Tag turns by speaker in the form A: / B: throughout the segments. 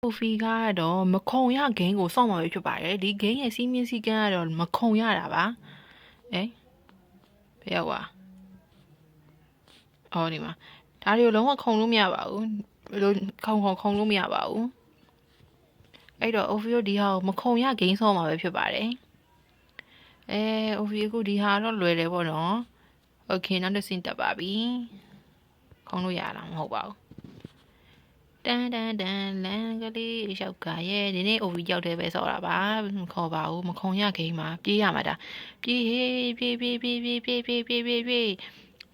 A: ကိုဖီကတော့မခုံရဂိမ်းကိုစောင့်မှာပဲဖြစ်ပါတယ်ဒီဂိမ်းရဲ့စီးမင်းစည်းကမ်းကတော့မခုံရတာပါအဲဘယ်ရောက်ပါအော်ဒီမှာဒါတွေကိုလုံးဝခုံလို့မရပါဘူးဘယ်လိုခုံခုံခုံလို့မရပါဘူးအဲ့တော့ Ovio ဒီဟာကိုမခုံရဂိမ်းစောင့်မှာပဲဖြစ်ပါတယ်အဲ Ovio ကဒီဟာတော့လွယ်တယ်ပေါ့နော်โอเคနောက်တစ်ဆင့်တက်ပါပြီခုံလို့ရတာမဟုတ်ပါဘူး တန်တန်တန်လန်ကလေးရောက်ကရဲ့ဒီနေ့ OV ရောက်တယ်ပဲဆော်တာပါမခေါ်ပါဘူးမခုံရခိမ်းမှာပြေးရမှာဒါပြေးဟေးပြေးပြေးပြေးပြေးပြေးပြေးပြေးပြေးပြေး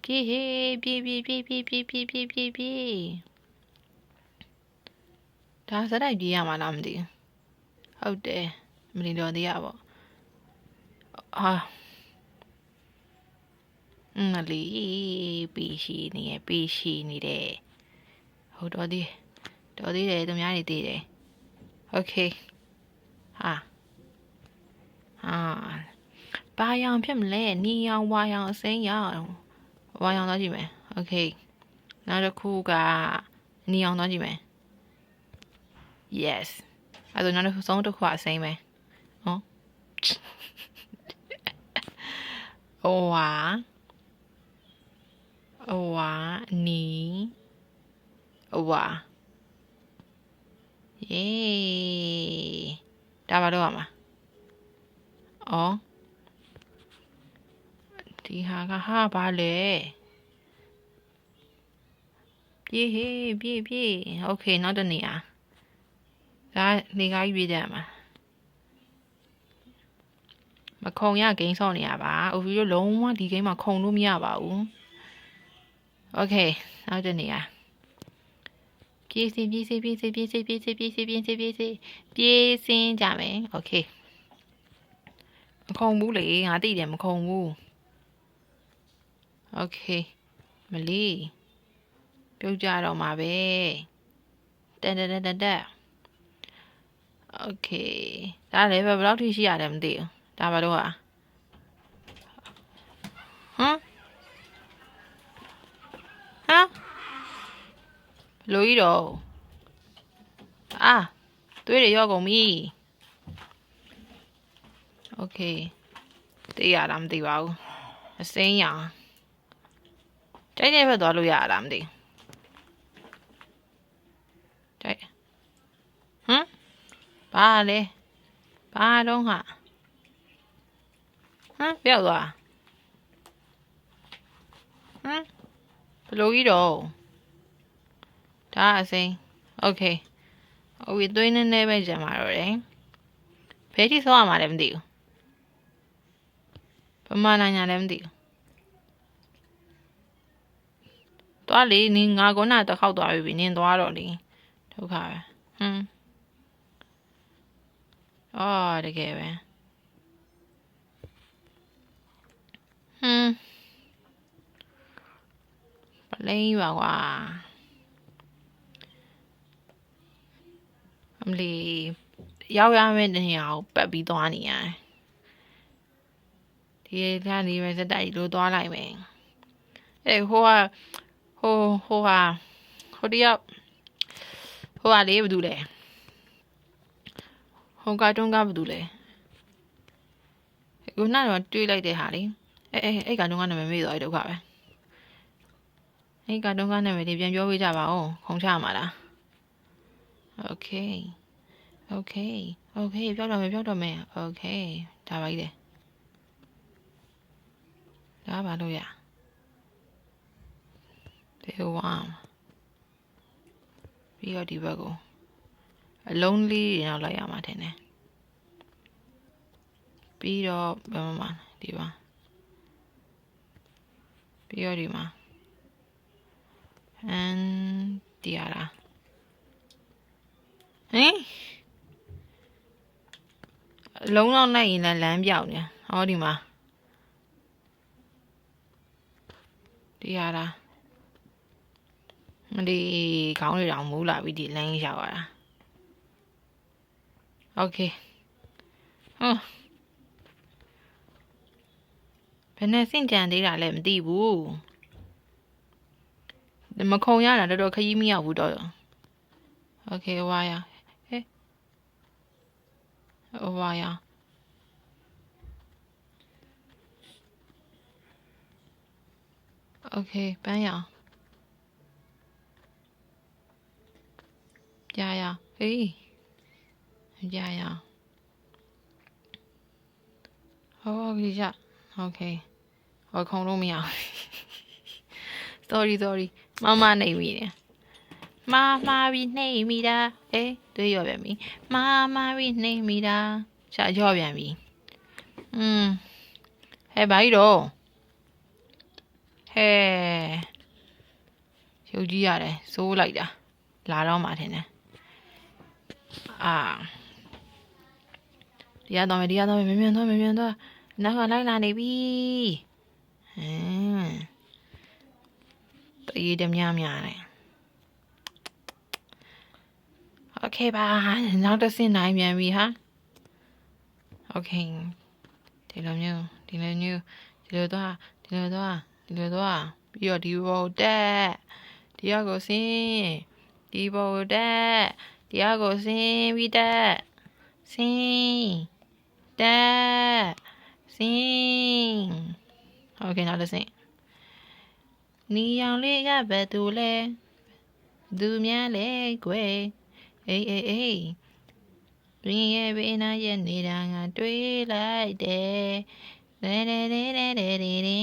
A: ပြေးဟေးပြေးပြေးပြေးပြေးပြေးပြေးပြေးပြေးပြေးဒါစတိုက်ပြေးရမှာလားမသိဘူးဟုတ်တယ်မလီတော်သေးရပေါ့ဟာအင်းလီပီရှိနေရပီရှိနေတယ်ဟုတ်တော့ဒီ တော်သေးတယ်သူများတွေသေးတယ်โอเคဟာဟာဘာရောင်ဖြစ်မလဲနီရောင်ဝါရောင်အစိမ်းရောင်ဝါရောင်သွားကြည့်မယ်โอเคနောက်တစ်ခုကနီရောင်သွားကြည့်မယ် yes အဲ့ဒါနောက်တစ်ခုဆုံးတစ်ခုကအစိမ်းပဲဟောအိုဝါအိုဝါနီအိုဝါ ယေဒါဘာလို့ရမှာဩဒီဟာကဟာဘာလဲပြေးဟေးပြေးပြေးโอเคနောက်တစ်နေရာဒါနေကားကြီးပြေးကြမှာမခုံရဂိမ်းဆော့နေရပါအိုဗီတို့လုံးဝဒီဂိမ်းမှာခုံလို့မရပါဘူးโอเคနောက်တစ်နေရာ ပြေးစီပြေးစီပြေးစီပြေးစီပြေးစီပြေးစီပြေးစီပြေးစီပြေးစင်းကြမယ်โอเคမခုံဘူးလေငါသိတယ်မခုံဘူးโอเคမလီပြုတ်ကြတော့မှာပဲတက်တက်တက်တက်တက်โอเคဒါလည်းပဲဘယ်လောက်ထိရှိရတယ်မသိဘူးဒါဘာလို့ဟာဟ လူကြီးတော့အာသွေးတွေရောကုန်ပြီโอเคသိရတာမသိပါဘူးအစိမ်းရအောင်ကြိုက်တဲ့ဘက်သွားလို့ရတာမသိကြိုက်ဟမ်ဘာလဲဘာတော့ဟာဟမ်ပြောက်သွားဟမ်ဘလူကြီးတော့ ဒါအစိမ်းโอเคဟိုသွေးနည်းနည်းပဲကြံပါတော့တယ်ဘယ်ထိဆောရမှာလဲမသိဘူးပမာဏညာလည်းမသိဘူးသွားလေနင်းငါကနာတစ်ခေါက်သွားပြီနင်းသွားတော့လေဒုက္ခပဲဟွန်းအော်တကယ်ပဲဟွန်းပလိန်ပါကွာ မလီရောက်ရမယ့်နေရာကိုပတ်ပြီးသွားနေရတယ်ဒီကနေပဲစက်တိုက်လို့သွားလိုက်မယ်အဲဟိုကဟိုဟိုဟာဟိုတယောက်ဟိုကလေးဘာတူလဲဟိုကတုံးကဘာတူလဲခုနကတော့တွေးလိုက်တဲ့ဟာလေအဲအဲအဲ့ကတုံးကနာမည်မေ့သွားတဲ့ဒုက္ခပဲအဲ့ကတုံးကနာမည်လေးပြန်ပြောပေးကြပါဦးခုံချမှာလား Okay. Okay. Okay ပြောတော့မယ်ပြောတော့မယ် Okay ဒါပါကြီးတယ်ဒါပါလို့ရဒီဝမ်ပြီးတော့ဒီဘက်ကိုအလုံးလေးတွေနောက်လိုက်ရမှာထင်တယ်ပြီးတော့ဘယ်မှာမှာဒီပါပြီးတော့ဒီမှာ and ဒီရလား ဟင်အလုံးလောက်လိုက်ရင်လည်းလမ်းပြောက်နေဟောဒီမှာဒီရတာမဒီခေါင်းတွေတောင်မူးလာပြီဒီလမ်းကြီးရောက်လာတာโอเคဟောဘယ်နဲ့စင့်ကြံသေးတာလဲမသိဘူးမခုံရတာတော်တော်ခကြီးမရောက်ဘူးတော့โอเคဝါရ ဟိုပါရโอเคပန်းရပြရဟေးပြရဟောဒီကြโอเคဟောခုံလို့မရ sorry sorry မမနေပြီတယ် မမပြီးနှိမ့်မိတာအေးတွေးရောပြန်ပြီမမပြီးနှိမ့်မိတာရှာရောပြန်ပြီอืมဟဲ့ဘာကြီးတော့ဟဲ့ရုပ်ကြီးရတယ်စိုးလိုက်တာလာတော့မှထင်တယ်အာဒီရတော့မယ်ဒီရတော့မယ်မြန်မြန်တော့မြန်မြန်တော့နောက်ကလိုက်လာနေပြီဟမ်တရေတများများတယ် เคပါနောက်တစ်ဆင့်နိုင်ပြန်ပြီဟာโอเคဒီလိုမျိုးဒီလိုမျိုးဒီလိုတော့ဒီလိုတော့ဒီလိုတော့ပြီးတော့ဒီဘောတက်ဒီရောက်ကိုဆင်းဒီဘောတက်ဒီရောက်ကိုဆင်းပြီးတက်ဆင်းတက်ဆင်းโอเคနောက်တစ်ဆင့်နီရောင်လေးကဘယ်သူလဲသူများလဲကွယ် အေးအေးအေးပြင်းရဲ့ဘေးနားရဲ့နေတာငါတွေးလိုက်တယ်လဲလဲလဲလဲလဲလဲ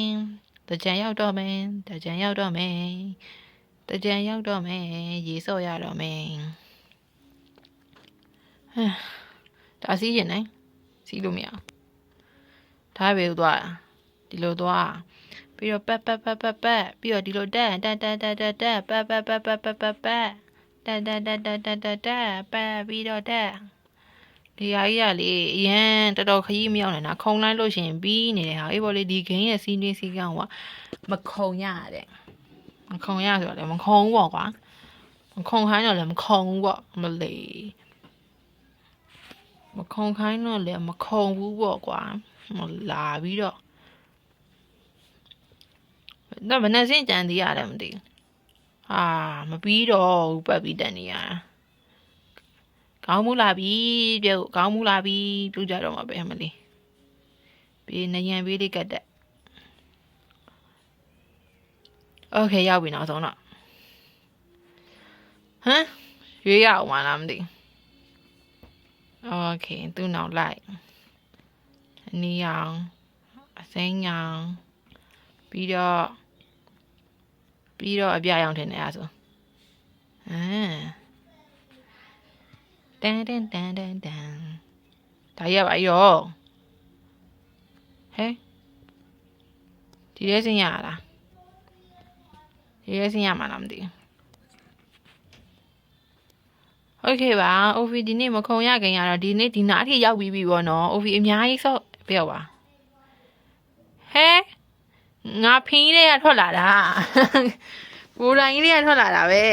A: တကြံရောက်တော့မယ်တကြံရောက်တော့မယ်တကြံရောက်တော့မယ်ရေစော့ရတော့မယ်ဟမ်ဒါစီးရင်နိုင်စီးလို့မရဒါပဲသွားဒီလိုသွားပြီးတော့ပတ်ပတ်ပတ်ပတ်ပတ်ပြီးတော့ဒီလိုတက်တက်တက်တက်တက်တက်ပတ်ပတ်ပတ်ပတ်ပတ်ပတ်ပ တ်တက်တက်တက်တက်တက်တက်တက်ပတ်ပြီးတော့တက်ဒီဟာကြီးကလေအရန်တော်တော်ခကြီးမရောက်နေတာခုံလိုက်လို့ရှရင်ပြီးနေတဲ့ဟာအေးပေါ့လေဒီဂိမ်းရဲ့စီးတွင်းစီးကောင်ကမခုံရတဲ့မခုံရဆိုတော့လေမခုံဘူးပေါ့ကွာမခုံခိုင်းတော့လည်းမခုံဘူးပေါ့မလေးမခုံခိုင်းတော့လည်းမခုံဘူးပေါ့ကွာမလာပြီးတော့တော့ဘယ်နဲ့စင်ကြံသေးရတယ်မသိဘူး ဟာမပြီးတော့ဘူးပတ်ပြီးတက်နေရတာကောင်းမှုလာပြီပြုတ်ကောင်းမှုလာပြီပြုတ်ကြတော့မှာပဲမလေးပြီးနယံပေးလေးကတ်တက်โอเคရောက်ပြီနောက်ဆုံးတော့ဟမ်ရွေးရအောင်မလားမသိโอเคသူ့နောက်လိုက်အနီအောင်အစိမ်းအောင်ပြီးတော့ ပြီးတော့အပြရောင်ထင်တယ်အဲ့ဒါဆိုအမ်တန်တန်တန်တန်တန်ဒါရပါရောဟဲဒီရဲစင်ရလားဒီရဲစင်ရမှာလားမသိဘူးโอเคပါ OV ဒီနေ့မခုံရခင်ရတော့ဒီနေ့ဒီနားအထိရောက်ပြီးပြီပေါ့နော် OV အများကြီးဆော့ပြောပါဟဲ ငါဖင်းလေးကထွက်လာတာဘူရိုင်းလေးကထွက်လာတာပဲ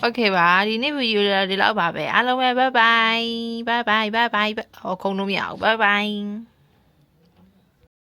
A: โอเคပါဒီနေ့ဗီဒီယိုလေးဒီလောက်ပါပဲအားလုံးပဲ bye bye bye bye bye bye ဟောခုံလို့မရဘူး bye bye